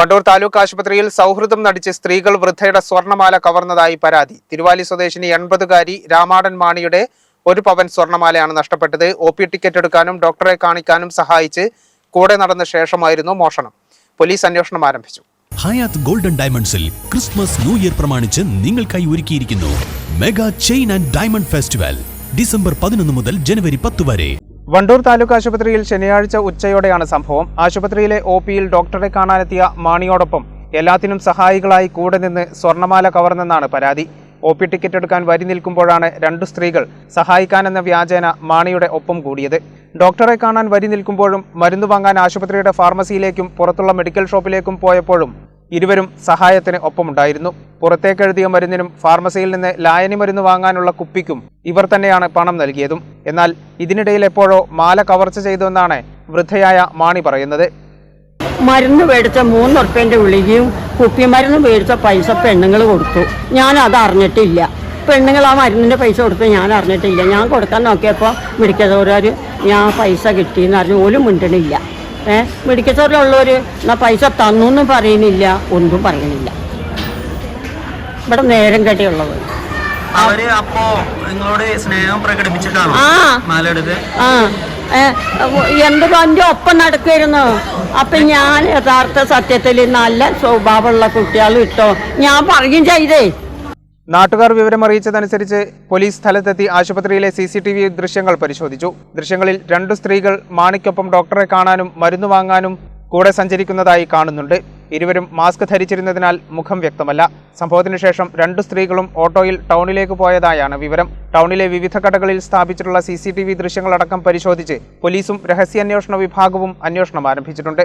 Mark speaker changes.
Speaker 1: വണ്ടൂർ താലൂക്ക് ആശുപത്രിയിൽ സൗഹൃദം നടിച്ച് സ്ത്രീകൾ വൃദ്ധയുടെ സ്വർണമാല കവർന്നതായി പരാതി. തിരുവാലി സ്വദേശിനി എൺപതുകാരി രാമാടൻ മാണിയുടെ ഒരു പവൻ സ്വർണമാലയാണ് നഷ്ടപ്പെട്ടത്. ഒ പി ടിക്കറ്റ് എടുക്കാനും ഡോക്ടറെ കാണിക്കാനും സഹായിച്ച് കൂടെ നടന്ന ശേഷമായിരുന്നു മോഷണം. പോലീസ് അന്വേഷണം ആരംഭിച്ചു.
Speaker 2: ഹയാത്ത് ഗോൾഡൻ ഡയമണ്ട്സിൽ ക്രിസ്മസ് ന്യൂ ഇയർ പ്രമാണിച്ച് നിങ്ങൾക്കായി ഒരുക്കിയിരിക്കുന്നു mega chain and diamond festival. December പതിനൊന്ന് മുതൽ ജനുവരി പത്ത് വരെ.
Speaker 1: വണ്ടൂർ താലൂക്ക് ആശുപത്രിയിൽ ശനിയാഴ്ച ഉച്ചയോടെയാണ് സംഭവം. ആശുപത്രിയിലെ ഒ പിയിൽ ഡോക്ടറെ കാണാനെത്തിയ മാണിയോടൊപ്പം എല്ലാത്തിനും സഹായികളായി കൂടെ നിന്ന് സ്വർണമാല കവർന്നെന്നാണ് പരാതി. ഒ പി ടിക്കറ്റ് എടുക്കാൻ വരി നിൽക്കുമ്പോഴാണ് രണ്ടു സ്ത്രീകൾ സഹായിക്കാനെന്ന വ്യാജേന മാണിയുടെ ഒപ്പം കൂടിയത്. ഡോക്ടറെ കാണാൻ വരി നിൽക്കുമ്പോഴും മരുന്ന് വാങ്ങാൻ ആശുപത്രിയുടെ ഫാർമസിയിലേക്കും പുറത്തുള്ള മെഡിക്കൽ ഷോപ്പിലേക്കും പോയപ്പോഴും ഇരുവരും സഹായത്തിന് ഒപ്പമുണ്ടായിരുന്നു. പുറത്തേക്കെഴുതിയ മരുന്നിനും ഫാർമസിയിൽ നിന്ന് ലായനി മരുന്ന് വാങ്ങാനുള്ള കുപ്പിക്കും ഇവർ തന്നെയാണ് പണം നൽകിയതും. എന്നാൽ ഇതിനിടയിൽ എപ്പോഴോ മാല കവർച്ച ചെയ്തുവെന്നാണ് വൃദ്ധയായ മാണി പറയുന്നത്.
Speaker 3: മരുന്ന് മേടിച്ച മൂന്ന് ഉറുപ്പ്യന്റെ കുപ്പി മരുന്ന് മേടിച്ച പൈസ പെണ്ണുങ്ങൾ കൊടുത്തു. ഞാൻ അത് അറിഞ്ഞിട്ടില്ല. പെണ്ണുങ്ങൾ ആ മരുന്നിന്റെ പൈസ കൊടുത്ത് ഞാൻ അറിഞ്ഞിട്ടില്ല. ഞാൻ കൊടുക്കാൻ നോക്കിയപ്പോൾ മെഡിക്കൽ ഞാൻ പൈസ കിട്ടിയെന്ന് അറിഞ്ഞു. പോലും മിണ്ടണില്ല. ഏ? മെഡിക്കൽ സ്റ്റോറിലുള്ളവർ എന്നാ പൈസ തന്നു എന്നും പറയുന്നില്ല ഒന്നും പറയുന്നില്ല. ഇവിടെ നേരം കെട്ടിയുള്ളത്
Speaker 4: അവർ അപ്പോ നിങ്ങളോട് സ്നേഹം പ്രകടിപ്പിച്ചിട്ടാണ്?
Speaker 3: ആ. എന്റെ എന്റെ ഒപ്പം നടക്കുമായിരുന്നു അപ്പൊ ഞാൻ യഥാർത്ഥ സത്യത്തിൽ നല്ല സ്വഭാവമുള്ള കുട്ടികൾ ഇട്ടോ ഞാൻ പറയും ചെയ്തേ.
Speaker 1: നാട്ടുകാർ വിവരമറിയിച്ചതനുസരിച്ച് പോലീസ് സ്ഥലത്തെത്തി ആശുപത്രിയിലെ സി സി ടി വി ദൃശ്യങ്ങൾ പരിശോധിച്ചു. ദൃശ്യങ്ങളിൽ രണ്ടു സ്ത്രീകൾ മാണിക്കൊപ്പം ഡോക്ടറെ കാണാനും മരുന്ന് വാങ്ങാനും കൂടെ സഞ്ചരിക്കുന്നതായി കാണുന്നുണ്ട്. ഇരുവരും മാസ്ക് ധരിച്ചിരുന്നതിനാൽ മുഖം വ്യക്തമല്ല. സംഭവത്തിന് ശേഷം രണ്ടു സ്ത്രീകളും ഓട്ടോയിൽ ടൗണിലേക്ക് പോയതായാണ് വിവരം. ടൗണിലെ വിവിധ കടകളിൽ സ്ഥാപിച്ചിട്ടുള്ള സി സി ടി വി ദൃശ്യങ്ങളടക്കം പരിശോധിച്ച് പോലീസും രഹസ്യാന്വേഷണ വിഭാഗവും അന്വേഷണം ആരംഭിച്ചിട്ടുണ്ട്.